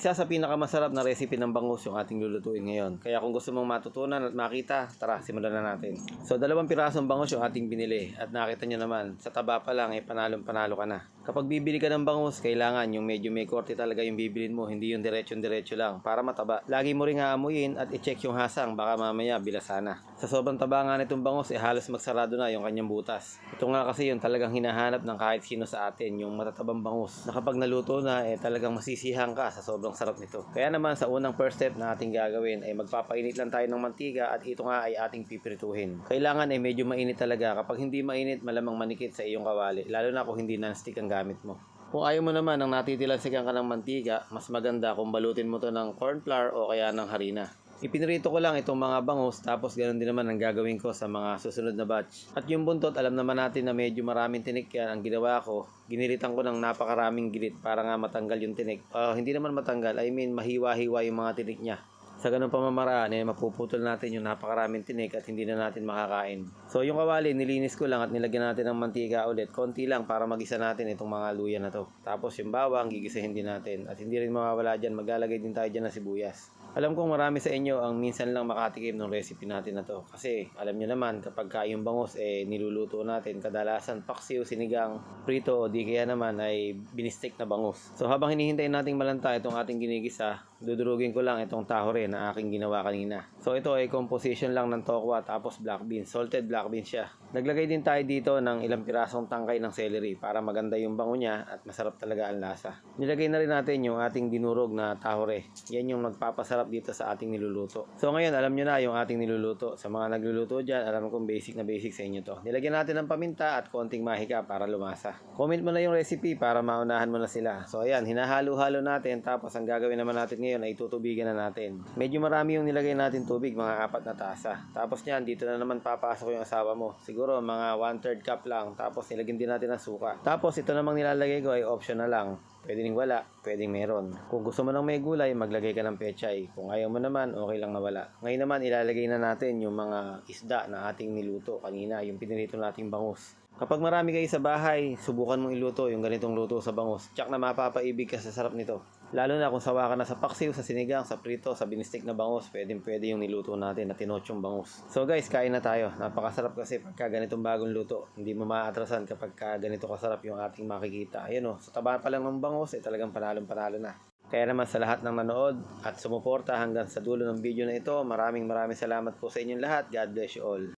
Isa sa pinakamasarap na recipe ng bangus yung ating lulutuin ngayon. Kaya kung gusto mong matutunan at makita, tara, simulan na natin. So, dalawang pirasong bangus yung ating binili. At nakita nyo naman, sa taba pa lang, eh, panalong panalo ka na. Kapag bibili ka ng bangus, kailangan yung medyo may korte talaga yung bibilin mo, hindi yung diretsyon-diretso lang, para mataba. Lagi mo rin aamuyin at i-check yung hasang, baka mamaya bilasana. Sa sobrang taba nga nitong bangus, eh, halos magsarado na yung kanyang butas. Ito nga kasi yung talagang hinahanap ng kahit sino sa atin, yung matatabang bangus. Na kapag naluto na, eh, talagang masisihan ka sa sobrang sarap nito. Kaya naman, sa unang first step na ating gagawin, ay magpapainit lang tayo ng mantiga at ito nga ay ating pipirituhin. Kailangan ay medyo mainit talaga. Kapag hindi mainit, malamang manikit sa iyong kawali. Lalo na kung hindi non-stick ang gamit mo. Kung ayaw mo naman ng natitilansikan ka ng mantiga, mas maganda kung balutin mo to ng corn flour o kaya ng harina. Ipinrito ko lang itong mga bangus tapos ganoon din naman ang gagawin ko sa mga susunod na batch. At yung buntot, alam naman natin na medyo maraming tinik yan. Ang ginawa ko, ginilitan ko ng napakaraming gilit para nga matanggal yung tinik. Ah, hindi naman matanggal, I mean mahiwa-hiwa yung mga tinik niya. Sa ganung pamamaraan, eh, mapuputol natin yung napakaraming tinik at hindi na natin makakain. So yung kawali, nilinis ko lang at nilagyan natin ng mantika ulit. Konti lang para magisa natin itong mga luya na to. Tapos yung bawang, gigisahin din natin. At hindi rin mawawala dyan, maglalagay din tayo dyan ng sibuyas. Alam kong marami sa inyo ang minsan lang makatikim ng recipe natin na to. Kasi alam nyo naman, kapag ka yung bangus eh niluluto natin, kadalasan paksiw, sinigang, prito o di kaya naman ay binistik na bangus. So habang hinihintay nating malanta itong ating ginigisa, dudurugin ko lang itong tahore na aking ginawa kanina. So ito ay composition lang ng tokwa tapos black beans. Salted black beans siya. Naglagay din tayo dito ng ilang pirasong tangkay ng celery para maganda yung bango niya at masarap talaga ang lasa. Nilagay na rin natin yung ating dinurog na tahore. Yan yung nagpapasarap dito sa ating niluluto. So ngayon alam nyo na yung ating niluluto. Sa mga nagluluto dyan, alam kong basic na basic sa inyo to. Nilagyan natin ng paminta at konting mahika para lumasa. Comment mo na yung recipe para maunahan mo na sila. So ayan, hinahalo-halo natin tapos ang gagawin naman natin ngayon ay tutubigan na natin. Medyo marami yung nilagay natin tubig, mga apat na tasa. Tapos niyan, dito na naman papasok yung asawa mo. Siguro mga 1 3 cup lang. Tapos nilagyan din natin ng suka. Tapos ito namang nilalagay ko ay optional lang. Pwede ring wala, pwedeng meron. Kung gusto mo ng may gulay, maglagay ka ng pechay. Kung ayaw mo naman, okay lang na wala. Ngayon naman, ilalagay na natin yung mga isda na ating niluto kanina, yung pinirito nating bangus. Kapag marami kayo sa bahay, subukan mong iluto yung ganitong luto sa bangus. Tsak na mapapaibig ka sa sarap nito. Lalo na kung sawa ka na sa paksiw, sa sinigang, sa prito, sa binistik na bangus, pwedeng pwede yung niluto natin na tinochong bangus. So guys, kain na tayo. Napakasarap kasi pagka ganitong bagong luto. Hindi mo maaatrasan kapag ka ganito kasarap yung ating makikita. Ayun o, sa taba pa lang ng bangus, eh talagang panalong panalo na. Kaya naman sa lahat ng nanood at sumuporta hanggang sa dulo ng video na ito, maraming maraming salamat po sa inyong lahat. God bless you all.